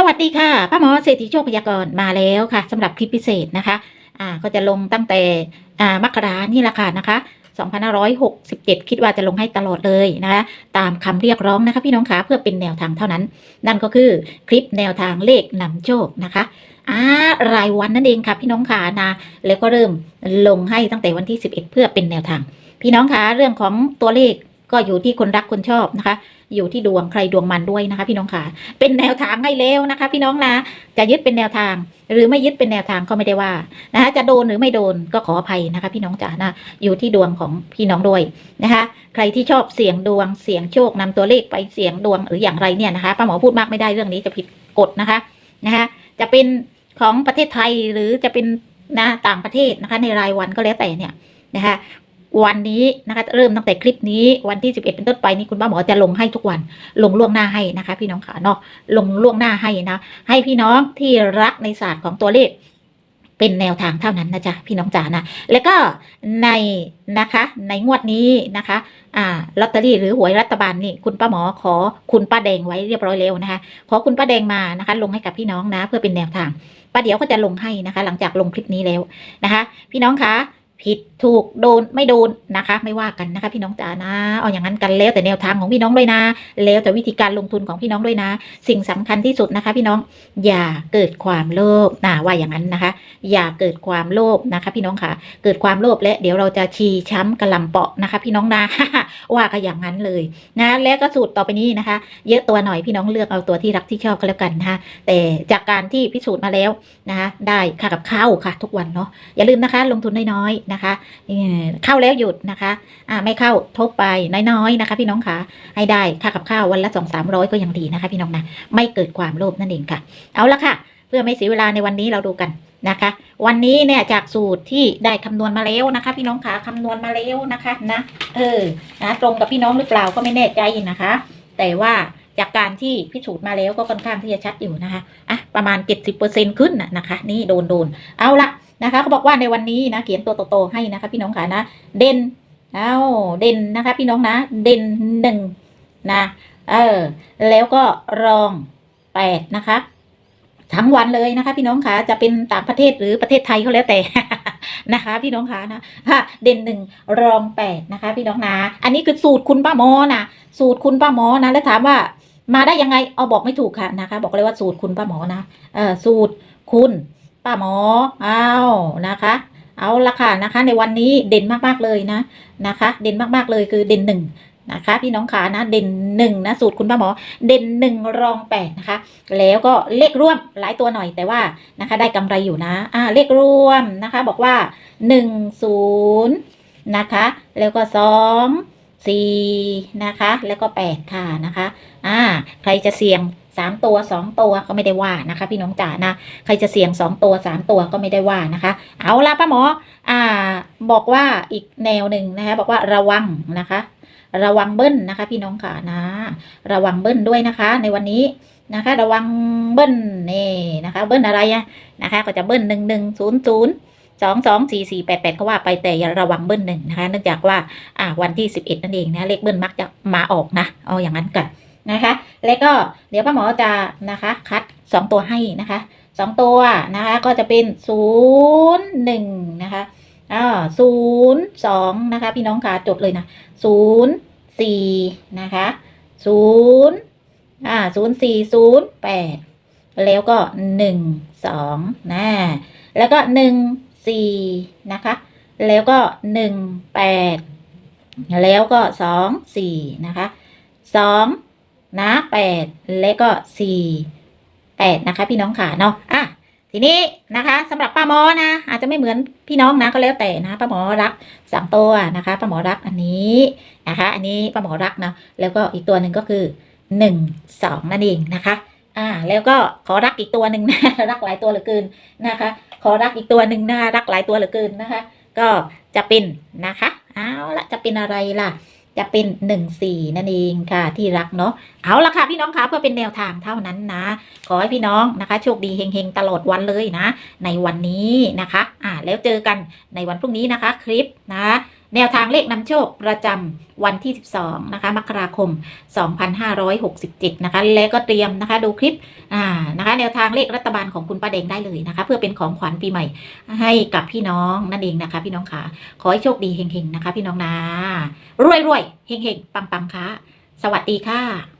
สวัสดีค่ะป้าหมอเศรษฐีโชคพยากรณ์มาแล้วค่ะสำหรับคลิปพิเศษนะคะ อ่าก็จะลงตั้งแต่อ่ามกรานี่แหละค่ะนะคะ2567 คิดว่าจะลงให้ตลอดเลยนะคะตามคำเรียกร้องนะคะพี่น้องคะเพื่อเป็นแนวทางเท่านั้น นั่นก็คือคลิปแนวทางเลขนำโชคนะคะอ่ารายวันนั่นเองค่ะพี่น้องค่ะนะแล้วก็เริ่มลงให้ตั้งแต่วันที่ 11 เพื่อเป็นแนวทาง พี่น้องคะเรื่องของตัวเลข ก็อยู่ที่คนรักคนชอบนะคะ อยู่ที่ดวงใครดวงมันด้วยนะคะ พี่น้องค่ะ เป็นแนวทางให้แล้วนะคะ พี่น้องนะจะยึดเป็นแนวทาง หรือไม่ยึดเป็นแนวทางก็ไม่ได้ว่านะคะจะโดนหรือไม่โดนก็ขออภัยนะคะ พี่น้องจ๋านะอยู่ที่ดวงของพี่น้องด้วยนะคะ ใครที่ชอบเสี่ยงดวงเสี่ยงโชคนำตัวเลขไปเสี่ยงดวงหรืออย่างไรเนี่ยนะคะป้าหมอพูดมากไม่ได้เรื่องนี้จะผิดกฎนะคะนะคะ จะเป็นของประเทศไทยหรือจะเป็นนะต่างประเทศนะคะ ในรายวันก็แล้วแต่เนี่ยนะคะ วันนี้นะคะเริ่มตั้งแต่คลิปนี้วันที่ 11 เป็นต้นไปนี้คุณป้าหมอจะลงให้ทุกวันลงล่วงหน้าให้นะคะ พี่น้องขาเนาะลงล่วงหน้าให้นะ ให้พี่น้องที่รักในศาสตร์ของตัวเลข เป็นแนวทางเท่านั้นนะจ๊ะพี่น้องจ๋านะแล้วก็ในนะคะในงวดนี้นะคะอ่าลอตเตอรี่หรือหวยรัฐบาลนี่คุณป้าหมอขอคุณป้าแดงไว้เรียบร้อยแล้วนะคะ ขอคุณป้าแดงมานะคะ ลงให้กับพี่น้องนะ เพื่อเป็นแนวทางป้าเดี๋ยวก็จะลงให้นะคะ หลังจากลงคลิปนี้แล้วนะคะ พี่น้องคะ ผิดถูกโดนไม่โดนนะคะ ไม่ว่ากันนะคะ พี่น้องจ๋านะเอาอย่างนั้นกันแล้วแต่แนวทางของพี่น้องด้วยนะ แล้วแต่วิธีการลงทุนของพี่น้องด้วยนะ สิ่งสำคัญที่สุดนะคะ พี่น้องอย่าเกิดความโลภนะว่าอย่างนั้นนะคะ อย่าเกิดความโลภนะคะ พี่น้องค่ะ เกิดความโลภและเดี๋ยวเราจะชีช้ำกระลำเปาะนะคะ พี่น้องนะ ว่าก็อย่างนั้นเลยนะแล้วก็สูตรต่อไปนี้นะคะ เยอะตัวหน่อยพี่น้องเลือกเอาตัวที่รักที่ชอบก็แล้วกันนะคะแต่จากการที่พิสูจน์มาแล้วนะคะได้ค่ากับข้าวค่ะ ทุกวันเนาะอย่าลืมนะคะ ลงทุนน้อยๆนะคะเอ่เข้าแล้วหยุดนะคะอ่าไม่เข้าทบไปน้อยๆนะคะ พี่น้องค่ะให้ได้ค่ากับข้าววันละสองสามร้อยก็ยังดีนะคะ พี่น้องนะไม่เกิดความโลภนั่นเองค่ะ เอาละค่ะ เพื่อไม่เสียเวลาในวันนี้เราดูกัน นะคะ วันนี้เนี่ยจากสูตรที่ได้คำนวณมาแล้วนะคะ พี่น้องขาคำนวณมาแล้วนะคะนะเออนะตรงกับพี่น้องหรือเปล่าก็ไม่แน่ใจนะคะ แต่ว่าจากการที่พิสูจน์มาแล้วก็ค่อนข้างที่จะชัดอยู่นะคะอะประมาณ 70%ขึ้นน่ะนะคะ นี่โดนโดนเอาละนะคะเขาบอกว่าในวันนี้นะเขียนตัวโตๆให้นะคะพี่น้องขานะเด่นเอาเด่นนะคะ พี่น้องนะ เด่นหนึ่งนะเออแล้วก็รองแปดนะคะ ทั้งวันเลยนะคะ พี่น้องคะจะเป็นต่างประเทศหรือประเทศไทยก็แล้วแต่นะคะ พี่น้องคะนะฮะเด่นหนึ่งรองแปดนะคะ พี่น้องนะ อันนี้คือสูตรคุณป้าหมอนะสูตรคุณป้าหมอนะ แล้วถามว่ามาได้ยังไงเอาบอกไม่ถูกค่ะนะคะ บอกเลยว่าสูตรคุณป้าหมอนะเออสูตรคุณป้าหมอเอานะคะ เอาละค่ะนะคะ ในวันนี้เด่นมากๆเลยนะนะคะ เด่นมากๆเลยคือเด่นหนึ่ง นะคะ พี่น้องขานะเด่นหนึ่งนะสูตรคุณป้าหมอ เด่นหนึ่งรองแปดนะคะ แล้วก็เลขร่วมหลายตัวหน่อยแต่ว่านะคะ ได้กำไรอยู่นะอ่าเลขร่วมนะคะ บอกว่าหนึ่งศูนย์นะคะ แล้วก็สองสี่นะคะ แล้วก็แปดค่ะนะคะอ่าใครจะเสี่ยงสามตัวสองตัวก็ไม่ได้ว่านะคะ พี่น้องจ๋านะใครจะเสี่ยงสองตัวสามตัวก็ไม่ได้ว่านะคะ เอาละป้าหมออ่า บอกว่าอีกแนวหนึ่งนะคะ บอกว่าระวังนะคะ ระวังเบิ้ลนะคะ พี่น้องค่ะนะ ระวังเบิ้ลด้วยนะคะ ในวันนี้นะคะ ระวังเบิ้ลนี่นะคะ เบิ้ลอะไรอะนะคะ ก็จะเบิ้ลหนึ่งหนึ่งศูนย์ศูนย์สองสองสี่สี่แปดแปดเขาว่าไปแต่อย่าระวังเบิ้ลหนึ่งนะคะ เนื่องจากว่าอ่าวันที่สิบเอ็ดนั่นเองนะเลขเบิ้ลมักจะมาออกนะเอาอย่างนั้นกันนะคะ แล้วก็เดี๋ยวป้าหมอจะนะคะคัดสองตัวให้นะคะสองตัวนะคะก็จะเป็นศูนย์หนึ่งนะคะ อ่าศูนย์สองนะคะ พี่น้องค่ะจดเลยนะศูนย์สี่นะคะศูนย์อ่าศูนย์สี่ศูนย์แปดแล้วก็หนึ่งสองนะแล้วก็หนึ่งสี่นะคะ แล้วก็หนึ่งแปดแล้วก็สองสี่นะคะสองนะแปดแล้วก็สี่แปดนะคะ พี่น้องค่ะเนาะอะ ทีนี้นะคะสำหรับป้าหมอนะ อาจจะไม่เหมือนพี่น้องนะก็แล้วแต่นะป้าหมอรักสามตัวนะคะป้าหมอรักอันนี้นะคะ อันนี้ป้าหมอรักนะแล้วก็อีกตัวหนึ่งก็คือหนึ่งสองนั่นเองนะคะอ่าแล้วก็ขอรักอีกตัวหนึ่งนะรักหลายตัวเหลือเกินนะคะ ขอรักอีกตัวหนึ่งนะคะรักหลายตัวเหลือเกินนะคะ ก็จะเป็นนะคะเอาละจะเป็นอะไรล่ะ จะเป็นหนึ่งสี่นั่นเองค่ะที่รักเนาะเอาละค่ะพี่น้องคะเพื่อเป็นแนวทางเท่านั้นนะ ขอให้พี่น้องนะคะ โชคดีเฮงๆ ตลอดวันเลยนะ ในวันนี้นะคะ อ่าแล้วเจอกันในวันพรุ่งนี้นะคะ คลิปนะ แนวทางเลขนำโชคประจำวันที่ 12 นะคะ มกราคม 2567 นะคะ และก็เตรียมนะคะดูคลิปอ่านะคะ แนวทางเลขรัฐบาลของคุณป้าแดงได้เลยนะคะ เพื่อเป็นของขวัญปีใหม่ ให้กับพี่น้องนั่นเองนะคะ พี่น้องขาขอให้โชคดีเฮงๆนะคะ พี่น้องนะรวยๆเฮงๆปังๆค่ะสวัสดีค่ะ